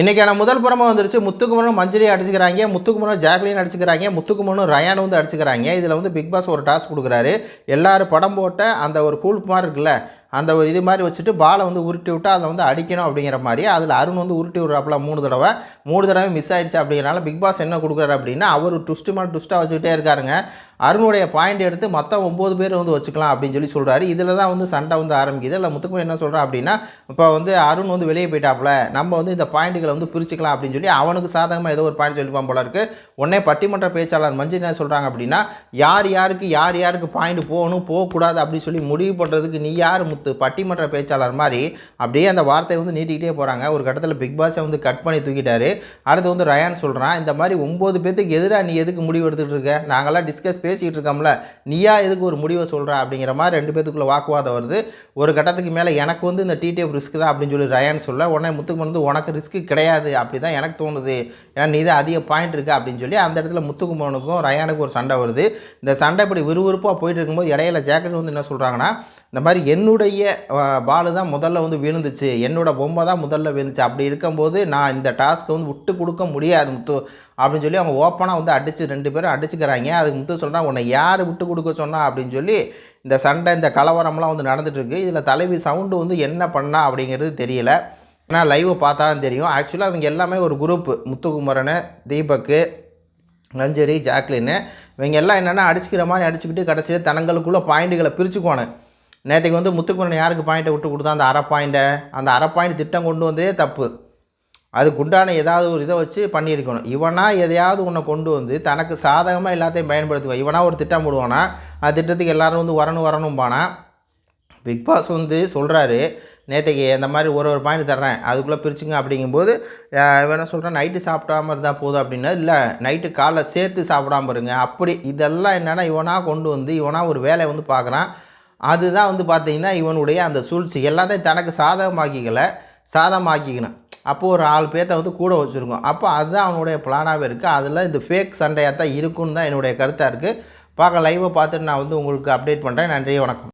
இன்றைக்கான முதல் புறமாக வந்துருச்சு. முத்துக்குமரனும் மஞ்சரி அடிச்சுக்கிறாங்க. முத்துக்குமரனும் ஜாக்லின் அடிச்சுக்கிறாங்க. முத்துக்குமரனும் ரயான் வந்து அடிச்சுக்கிறாங்க. இதில் வந்து பிக் பாஸ் ஒரு டாஸ்க் கொடுக்குறாரு. எல்லாரும் படம் போட்ட அந்த ஒரு கூல் மாதிரி இருக்குல்ல அந்த ஒரு இது மாதிரி வச்சுட்டு பாலை வந்து உருட்டி விட்டு அதை வந்து அடிக்கணும் அப்படிங்கிற மாதிரி. அதில் அருண் வந்து உருட்டி விட்றாப்புல மூணு தடவை. மூணு தடவை மிஸ் ஆயிடுச்சு அப்படிங்கிறனால பிக் பாஸ் என்ன கொடுக்குறாரு அப்படின்னா அவர் ட்விஸ்ட்டு மேலே ட்விஸ்ட்டாக வச்சுக்கிட்டே இருக்காருங்க. அருணுடைய பாயிண்ட் எடுத்து மற்ற ஒம்பது பேர் வந்து வச்சுக்கலாம் அப்படின்னு சொல்லி சொல்கிறாரு இதில் தான் வந்து சண்டை வந்து ஆரம்பிக்குது. இல்லை முத்துக்கும் என்ன சொல்கிறா அப்படின்னா இப்போ வந்து அருண் வந்து வெளியே போயிட்டாப்புல நம்ம வந்து இந்த பாயிண்ட்டுகளை வந்து பிரிச்சுக்கலாம் அப்படின்னு சொல்லி அவனுக்கு சாதகமாக ஏதோ ஒரு பாயிண்ட் சொல்லிப்பான் போல இருக்குது உடனே பட்டிமன்ற பேச்சாளர் மஞ்சள் என்ன சொல்கிறாங்க அப்படின்னா யார் யாருக்கு யார் யாருக்கு பாயிண்ட் போகணும் போகக்கூடாது அப்படின்னு சொல்லி முடிவு பண்ணுறதுக்கு நீ யார் முத்து? பட்டிமன்ற பேச்சாளர் மாதிரி அப்படியே அந்த வார்த்தையை வந்து நீட்டிக்கிட்டே போகிறாங்க ஒரு கட்டத்தில் பிக் பாஸை வந்து கட் பண்ணி தூக்கிட்டாரு. அடுத்து வந்து ரயான் சொல்கிறான் இந்த மாதிரி ஒம்பது பேத்துக்கு எதிராக நீ எதுக்கு முடிவு எடுத்துகிட்டு இருக்க? நாங்களாம் டிஸ்கஸ் பேசிக்கிட்டு இருக்கோம்ல நீயா எதுக்கு ஒரு முடிவை சொல்கிற அப்படிங்கிற மாதிரி ரெண்டு பேத்துக்குள்ளே வாக்குவாதம் வருது. ஒரு கட்டத்துக்கு மேலே எனக்கு வந்து இந்த டிடிஎஃப் ரிஸ்க் தான் அப்படின்னு சொல்லி ரயான் சொல்ல உடனே முத்துக்கு வந்து உனக்கு ரிஸ்க்கு கிடையாது அப்படி தான் எனக்கு தோணுது. ஏன்னா நீ தான் அதிக பாயிண்ட் இருக்குது அப்படின்னு சொல்லி அந்த இடத்துல முத்துக்குமனுக்கும் ரயானுக்கும் ஒரு சண்டை வருது. இந்த சண்டை இப்படி விறுவிறுப்பாக போயிட்டு இருக்கும்போது இடையில ஜாக்கெட் வந்து என்ன சொல்கிறாங்கன்னா இந்த மாதிரி என்னுடைய பால் தான் முதல்ல வந்து விழுந்துச்சு என்னோட பொம்மை தான் முதல்ல விழுந்துச்சு அப்படி இருக்கும்போது நான் இந்த டாஸ்க்கை வந்து விட்டு கொடுக்க முடியாது முத்து. அப்படின்னு சொல்லி அவங்க ஓப்பனாக வந்து அடித்து ரெண்டு பேரும் அடிச்சுக்கிறாங்க. அதுக்கு முத்து சொல்கிறாங்க உன்னை யார் விட்டு கொடுக்க சொன்னா? அப்படின்னு சொல்லி இந்த சண்டை இந்த கலவரம்லாம் வந்து நடந்துகிட்ருக்கு இதில் தலைவி சவுண்டு வந்து என்ன பண்ணா அப்படிங்கிறது தெரியல. ஏன்னா லைவை பார்த்தா தான் தெரியும். ஆக்சுவலாக அவங்க எல்லாமே ஒரு குரூப்பு முத்துக்குமரன் தீபக்கு மஞ்சரி ஜாக்லின்னு. இவங்க எல்லாம் என்னென்னா அடிச்சுக்கிற மாதிரி அடிச்சுக்கிட்டு கடைசியில் தனங்களுக்குள்ளே பாயிண்ட்டுகளை பிரிச்சுக்குவானு நேற்றுக்கு வந்து முத்துக்குமரன் யாருக்கு பாயிண்ட்டை விட்டு கொடுத்தா அந்த அரை பாயிண்ட்டை அந்த அரை பாயிண்ட் திட்டம் கொண்டு வந்ததே தப்பு. அதுக்கு உண்டான ஏதாவது ஒரு இதை வச்சு பண்ணியிருக்கணும். இவனா எதையாவது உன்னை கொண்டு வந்து தனக்கு சாதகமாக எல்லாத்தையும் பயன்படுத்துவான் இவனா ஒரு திட்டம் போடுவானா? அந்த திட்டத்துக்கு எல்லாரும் வந்து வரணும் வரணும்பானா? பிக் பாஸ் வந்து சொல்கிறாரு நேற்றுக்கு இந்த மாதிரி ஒரு ஒரு பாயிண்ட் தர்றேன். அதுக்குள்ளே பிரிச்சுங்க. அப்படிங்கும்போது என்ன சொல்கிறான் நைட்டு சாப்பிடாம இருந்தால் போதும் அப்படின்னா. இல்லை நைட்டு காலைல சேர்த்து சாப்பிடாம இருங்க. அப்படி இதெல்லாம் என்னென்னா இவனாக கொண்டு வந்து இவனாக ஒரு வேலையை வந்து பார்க்குறான். அதுதான் வந்து பார்த்தீங்கன்னா இவனுடைய அந்த சூழ்ச்சி. எல்லாத்தையும் தனக்கு சாதகமாக்கிக்கலை சாதகமாக்கிக்கணும் அப்போது ஒரு ஆள் பேர்த்த வந்து கூட வச்சுருக்கோம். அப்போ அதுதான் அவனுடைய பிளானாகவே இருக்குது அதில் இந்த ஃபேக் சண்டையாக தான் இருக்குன்னு தான் என்னுடைய கருத்தாக இருக்குது பார்க்க லைவை பார்த்துட்டு நான் வந்து உங்களுக்கு அப்டேட் பண்ணுறேன் நன்றி வணக்கம்.